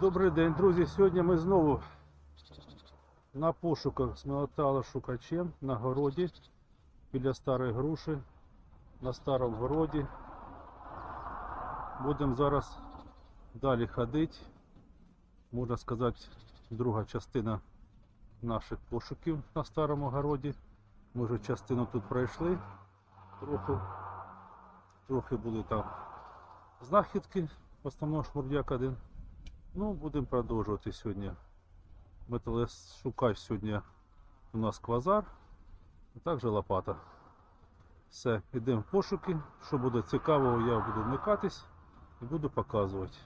Добрий день, друзі. Сьогодні ми знову на пошуках з металошукачем на городі біля старої груші на старому городі. Будемо зараз далі ходити. Можна сказати, друга частина наших пошуків на старому городі. Ми вже частину тут пройшли. Трохи, трохи були там знахідки, в основному шмурдяк один. Ну, будемо продовжувати сьогодні. Металошукач сьогодні у нас квазар, а також лопата. Все, йдемо в пошуки. Що буде цікавого, я буду вмикатись і буду показувати,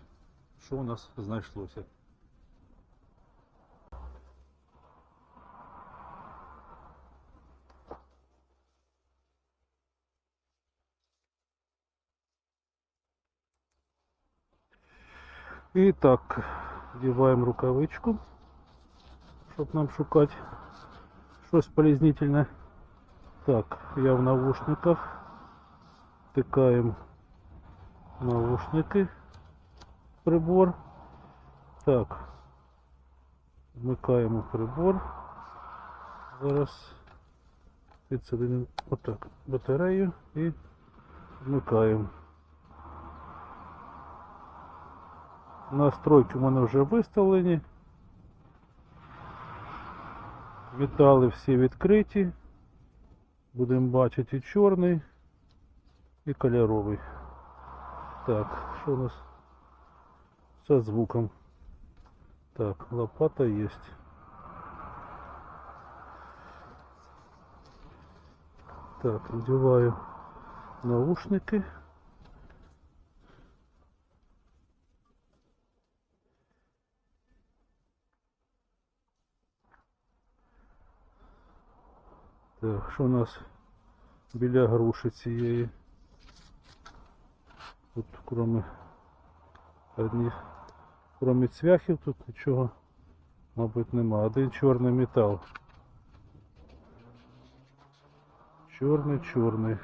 що у нас знайшлося. І так, вдіваємо рукавичку, щоб нам шукати щось полезнительне. Так, я в наушниках. Втикаємо наушники, прибор. Так, вмикаємо прибор. Зараз підсадимо отак батарею і вмикаємо. Настройки в мене вже виставлені. Метали всі відкриті. Будемо бачити і чорний, і кольоровий. Так, що у нас со звуком? Так, лопата є. Так, надеваю наушники. Так, що у нас біля груші цієї? Тут кроме одних, кроме цвяхів тут нічого, мабуть, нема. Один чорний метал. Чорний, чорний.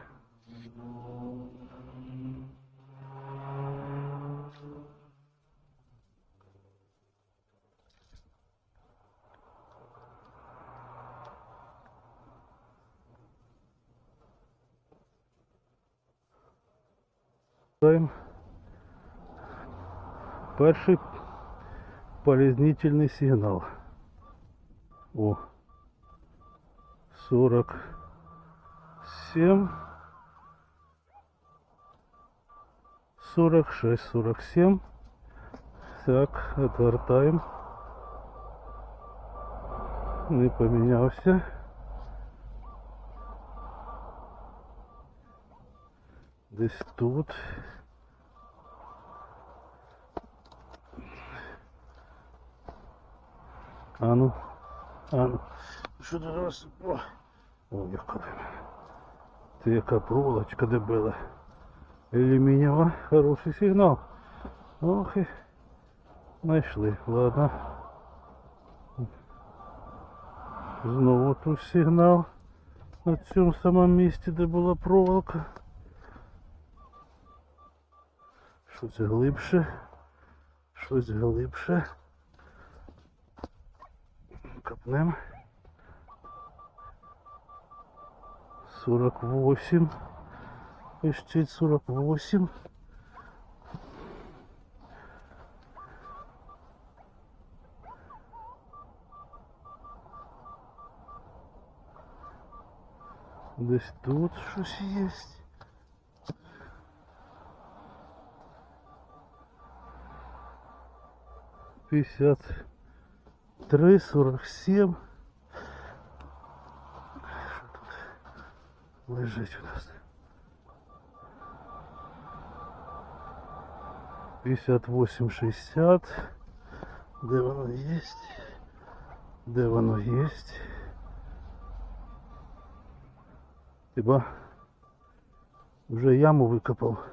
Перший полезнительний сигнал. О, 47, 46, 47. Так, отвертаем. Не помінявся. Десь тут. А ну, а ну. Що ти зараз? О, О яка ти. Це яка проволочка дебила. Алюмінієва, хороший сигнал. Ох і знайшли. Ладно. Знову тут сигнал на цьому самому місці, де була проволока. Що це глибше? Щось глибше. Копнем. 48. Пищить 48. Десь тут щось є. Пятьдесят три, сорок семь. Що тут лежить у нас? Пятьдесят восемь, шестьдесят. Де воно есть? Де воно есть? Хіба вже яму викопав.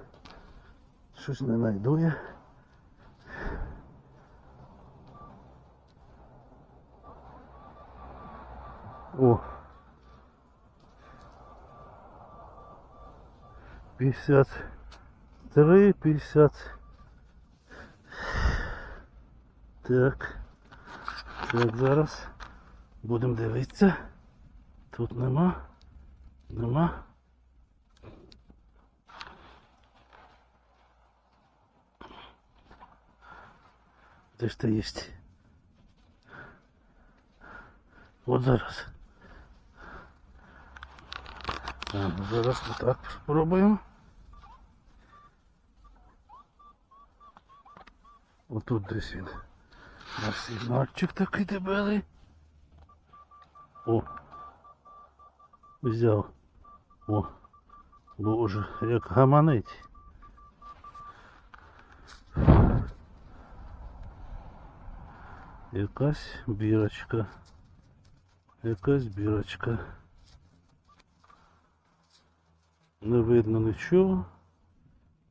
Щось не знайду я. О. 53, 50. Так. Так, зараз будемо дивитися. Тут нема. Нема. Де ж ти єсть? От зараз. А, ну зараз отак спробуємо. Отут десь він. Наш сигнальчик такий дебелий. О. Взяв. О. Боже, як гаманить. Якась бірочка. Якась бірочка. Не видно нічого.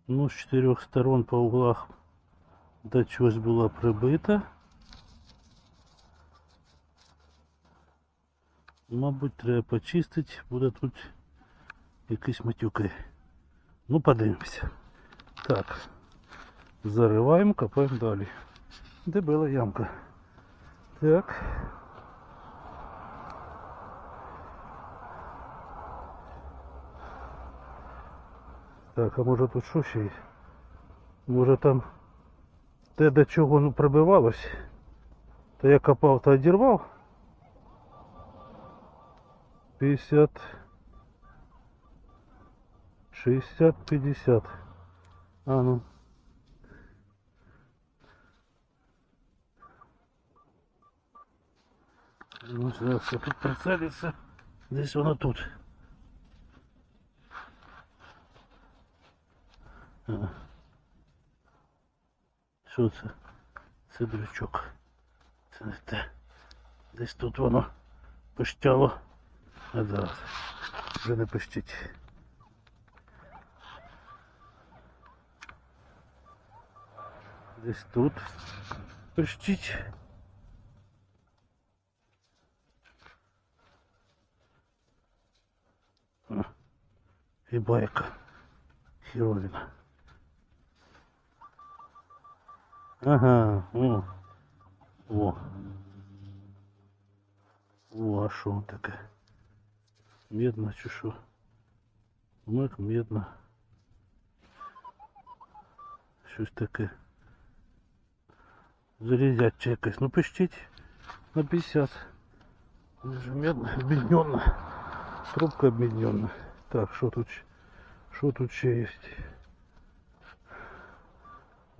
Ну, з чотирьох сторон по углах до чогось була прибита. Мабуть, треба почистити, буде тут якісь матюки. Ну, подивимося. Так. Зариваємо, копаємо далі. Де була ямка? Так. Так, а може тут що ще є? Може там те до чого ну, прибивалось, то я копав та одірвав. 50 60 50 А ну Ну зараз тут прицелиться Десь воно тут Що це? Це дрючок. Це не те. Десь тут воно пищало. А зараз вже не пищить. Десь тут пищить. І байка. Херовина. Ага, о. О. О, а що таке? Медно чи що? Ну, як медно. Щось таке. Залізяче якесь. Ну пишіть на 50. Вже медно, обмедненно. Трубка обмедненно. Так, що тут? щ- Що тут ще є?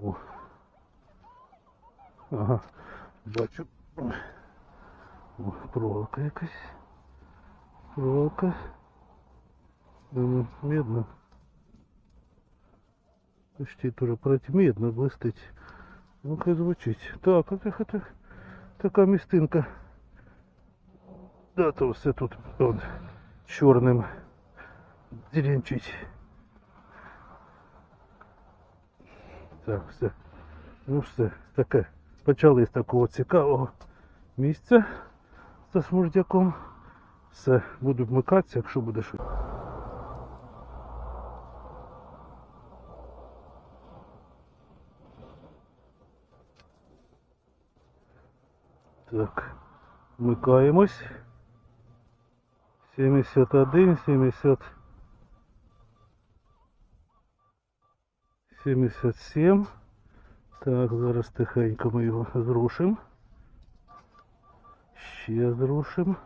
О. Ага, бачу. О, проволока якась. Проволока. Ну, медно. Почти тоже медно блистить. Ну-ка звучить. Так, а це, це така містинка. Да, то все тут он, чорним деренчить. Так, все. Ну все, таке. Почали з такого цікавого місця за смурдяком. Все, буду вмикатися, якщо буде щось. Так, вмикаємось. 71, 70, 77. Так, зараз тихенько ми його зрушимо. Ще зрушимо.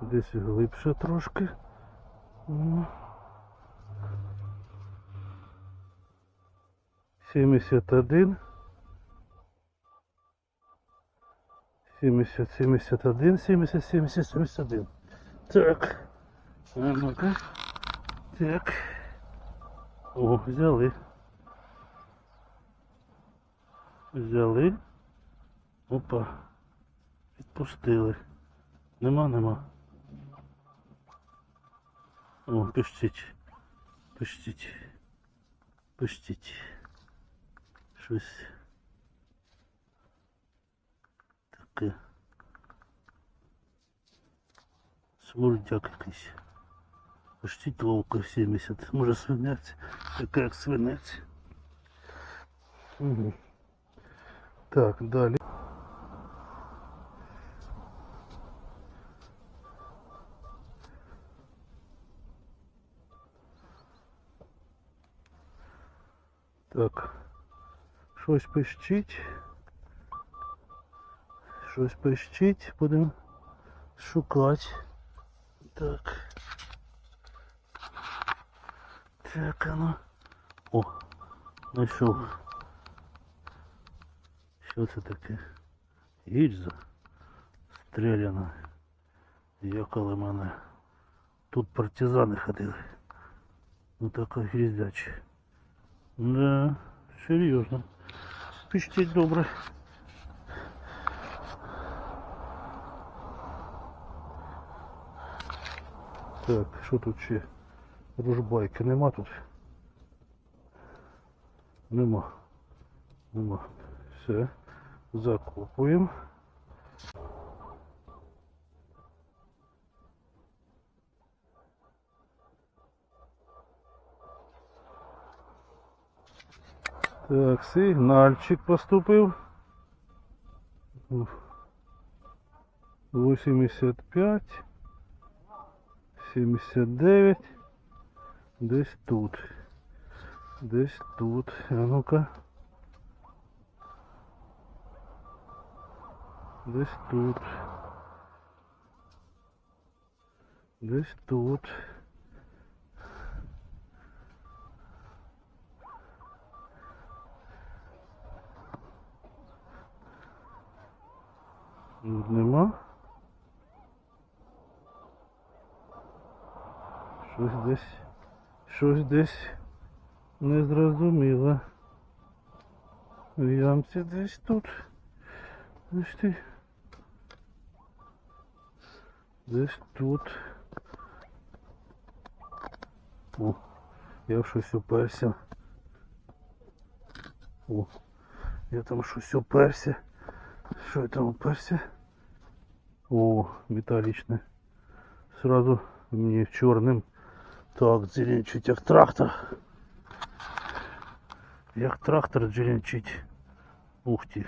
Десь глибше трошки. М. 71. 70, 71, 70, 70, 71. Так. А ну-ка. Так. О, взяли. Взяли. Опа. Відпустили. Нема, нема. О, пишіть. Пишіть. Пишіть. Щось. Таке. Смурдяк якийсь. Почти ловко 70. Може свинець, така як свинець. Угу. Так, далі. Так. Щось пищить. Щось пищить. Будемо шукати. Так. Так, а ну. О, знайшов. Що це таке? Гільза стріляна. Якали мене. Тут партизани ходили. Ну така гріздяча. Да, серйозно. Піштіть добре. Так, що тут ще? Ружбайки нема тут? Нема. Нема. Все. Закопуємо. Так, сигнальчик поступив. 85. 79. Десь тут. Десь тут. А ну-ка. Десь тут. Десь тут. Нема. Щось десь. Щось десь незрозуміло. В ямці десь тут. Ось ти. Десь тут. О, я в щось уперся. О, я там щось уперся. Що я там уперся? О, металличный. Сразу мне черным. Так, зеленчить як трактор. Як трактор зеленчить. Ух ти.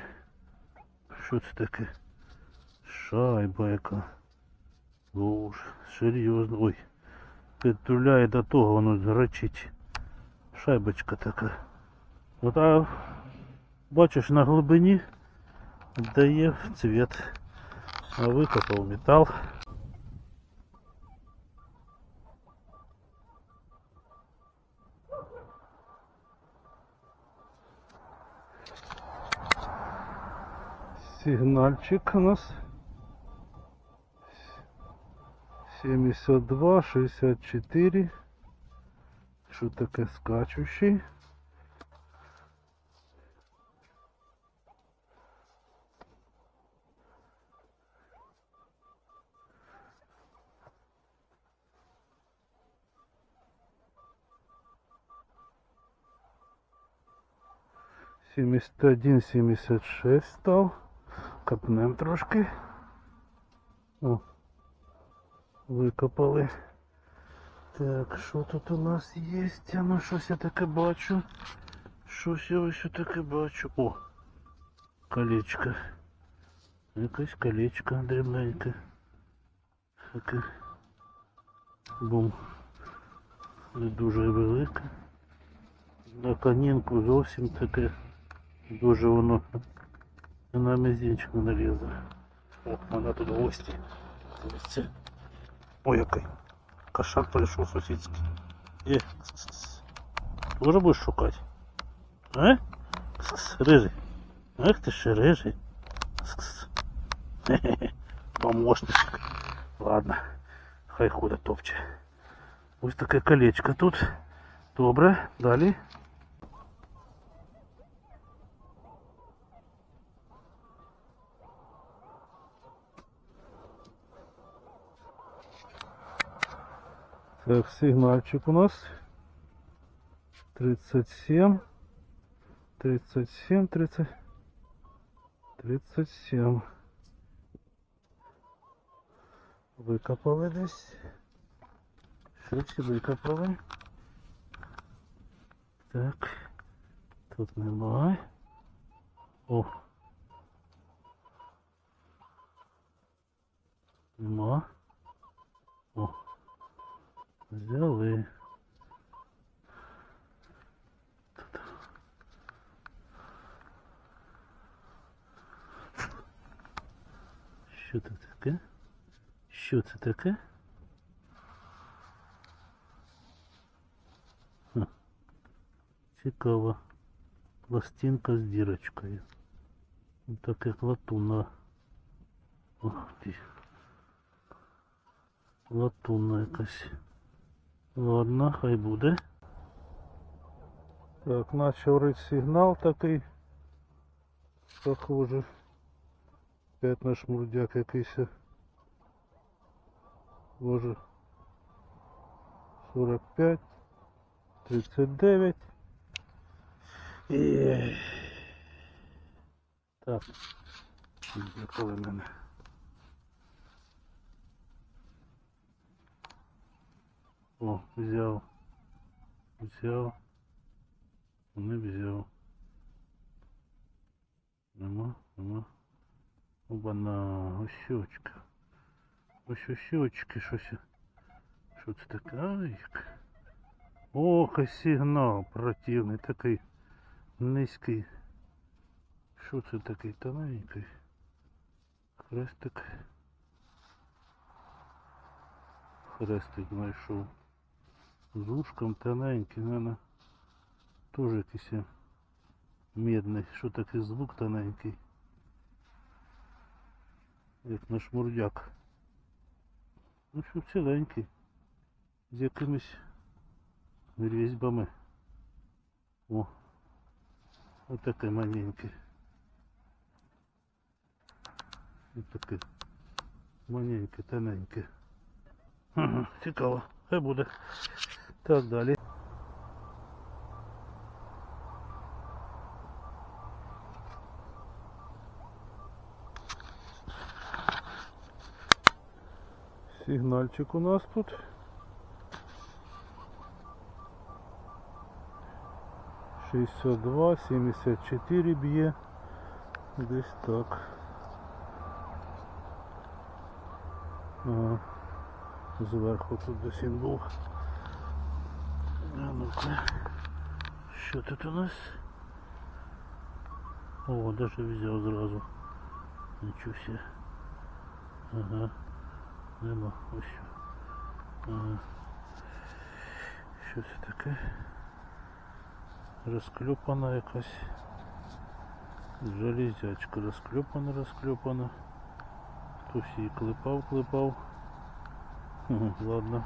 Що це таке? Шайба яка. Уж, серйозно. Ой. Підтуляє до того, воно речить. Шайбочка така. От а бачиш на глибині дає цвет. А викопав метал. Сигнальчик у нас 72, 64. Що таке скачущий? Сімдесят один, сімдесят шесть став Копнем трошки. О, викопали. Так, що тут у нас є? А ну щось я таке бачу. Щось я ось таке бачу. О! Колечко. Якесь колечко дрібненьке. Таке. Бум. Не дуже велике. На канінку зовсім таке. Дуже воно на мізинчик не лізе. О, вона тут гості. Дивіться. Ой, який. Кошак прийшов сусідський. Є. Тоже будеш шукати? А? Кс-кс, Рижий. Ах ти ще рижий. Кс-кс. Хе-хе-хе. Помощник. Ладно. Хай ходить топче. Ось таке колечко тут. Добре, далі. Так, сигнальчик у нас 37, 37, 30, 37. Викопали десь. Сюди попробуй. Так. Тут немає. О. Нема. О. Взяли. Що це таке? Що це таке? Ха. Цікаво. Пластинка з дірочкою. Так як латунна. Ух ти. Латунна якась. Ладно, хай буде. Так, почав рить сигнал такий. Похоже. Опять наш мурдяк якийсь. Може. 45. 39. І... Так. Коли мене. О, взяв. Взяв. Не взяв. Нема, нема. Оба-на, ось. Ось щочки, щось. Що це таке? Ай. Ох, і сигнал противний, такий низький. Що це такий тоненький? Хрестик. Хрестик знайшов. З ушком тоненький, наверное, теж якийсь медний. Що такий звук тоненький? Як наш мурдяк. Ну що ціленький. З якимись різьбами. О. Ось такий маленький. Ось такий. Маленький, тоненький. Ага, цікаво. Хай буде. Так далі. Сигнальчик у нас тут. Шістдесят два, сімдесят чотири б'є. Десь так. Ага. Зверху тут десь він був. А ну-ка. Що тут у нас? О, даже взяв зразу. Нічого себе. Ага. Нема. Ось. що. Ага. Що це таке? Розклюпана якась. Железячка розклюпана, розклюпана. Хтось її клепав, клепав. Ага, Ладно.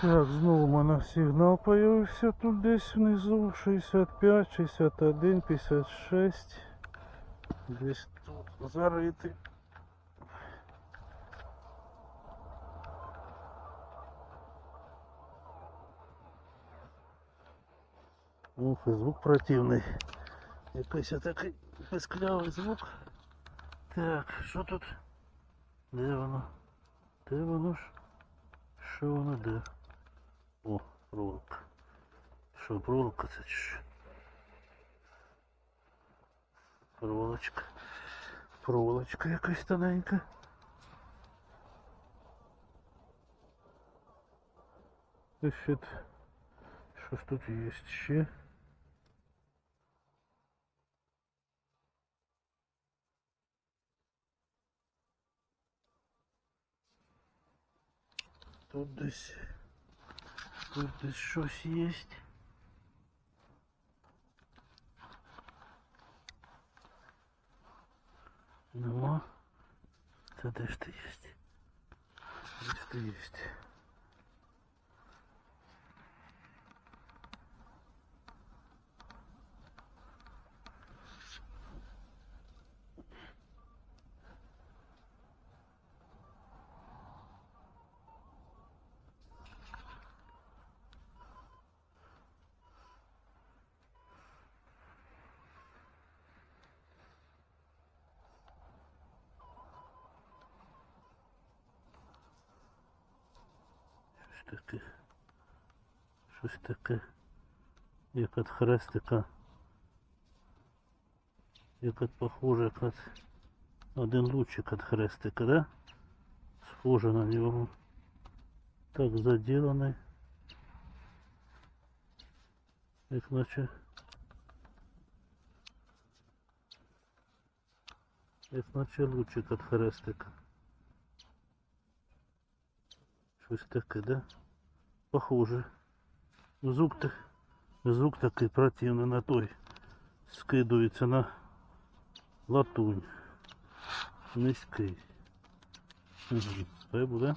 Так, знову у мене сигнал появився тут десь внизу. 65, 61, 56. Десь тут заритий. І звук противний. Якийсь такий писклявий звук. Так, що тут? Де воно? Де воно ж? Що воно де? О, проволока. Що, проволока це чи що? Проволочка. Проволочка якась тоненька. І ще т- що ж тут є ще? Тут десь тут десь щось є. Нема. Це де ж ти є? Де ж ти є? Таке. Щось таке. Як от хрестика. Як от похоже, як от один лучик от хрестика, да? Схоже на нього. Так заделанный. Як наче. Як наче лучик от хрестика. Щось таке, да? Похоже. Звук, так, звук такий противний на той. Скидується на латунь. Низький. Це буде.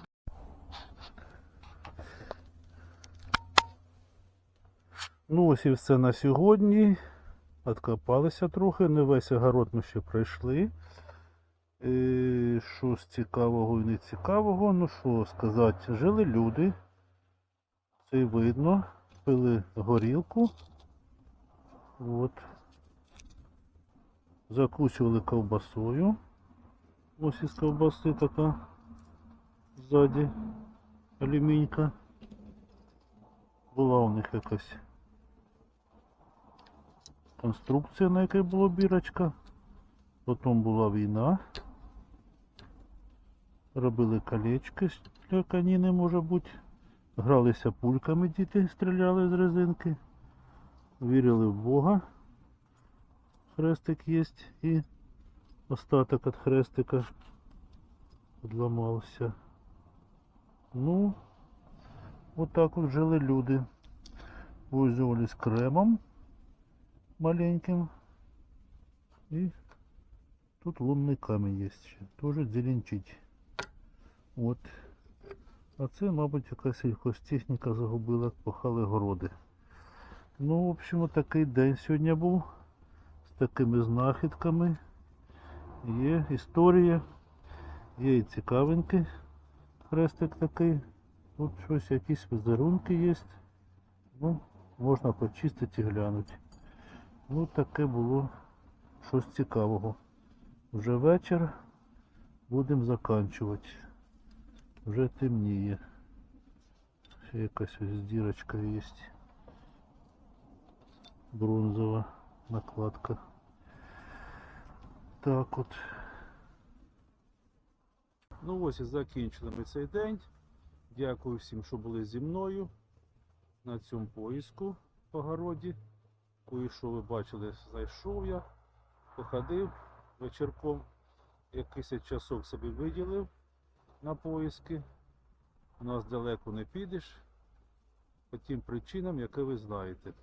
Ну ось і все на сьогодні. Откопалися трохи, не весь огород ми ще пройшли. Е, Щось цікавого і не цікавого. Ну що сказати, жили люди. Це видно. Пили горілку. От. Закусували ковбасою. Ось із ковбаси така ззаді алюмінька. Була у них якась конструкція, на якій була бірочка. Потім була війна. Робили колечки для каніни, може бути. Гралися пульками, діти стріляли з резинки. Вірили в Бога. Хрестик є і остаток від хрестика відламався. Ну, вот так вот жили люди. Пользовались кремом маленьким. И тут лунный камень есть ще. Тоже зеленчить. От. А це, мабуть, якась сільхозтехніка загубила, пахали городи. Ну, в общем, такий день сьогодні був. З такими знахідками. Є історія. Є і цікавинки. Хрестик такий. Тут щось, якісь візерунки є. Ну, можна почистити і глянути. Ну, таке було щось цікавого. Вже вечір. Будемо заканчувати. Вже темніє. Ще якась ось дірочка є. Бронзова накладка. Так от. Ну ось і закінчили ми цей день. Дякую всім, що були зі мною на цьому поїзку по городі. Кое-що ви бачили, зайшов я, походив вечірком, якийсь часок собі виділив на поїзки. У нас далеко не підеш. По тим причинам, які ви знаєте,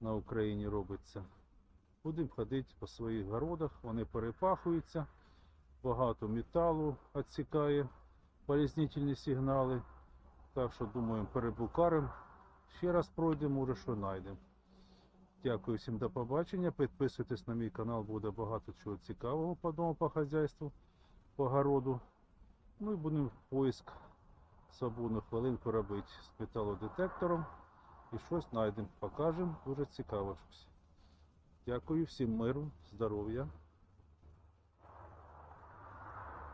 на Україні робиться. Будемо ходити по своїх городах, вони перепахуються багато металу відсікає полізнительні сигнали. Так що думаємо перебукаримо. Ще раз пройдемо, може що знайдемо. Дякую всім до побачення. Підписуйтесь на мій канал, буде багато чого цікавого по дому, по хазяйству, по городу. Ну і будемо поиск свободну хвилинку робити з металодетектором. І щось знайдемо, покажемо. Дуже цікаво щось. Дякую всім миру, здоров'я.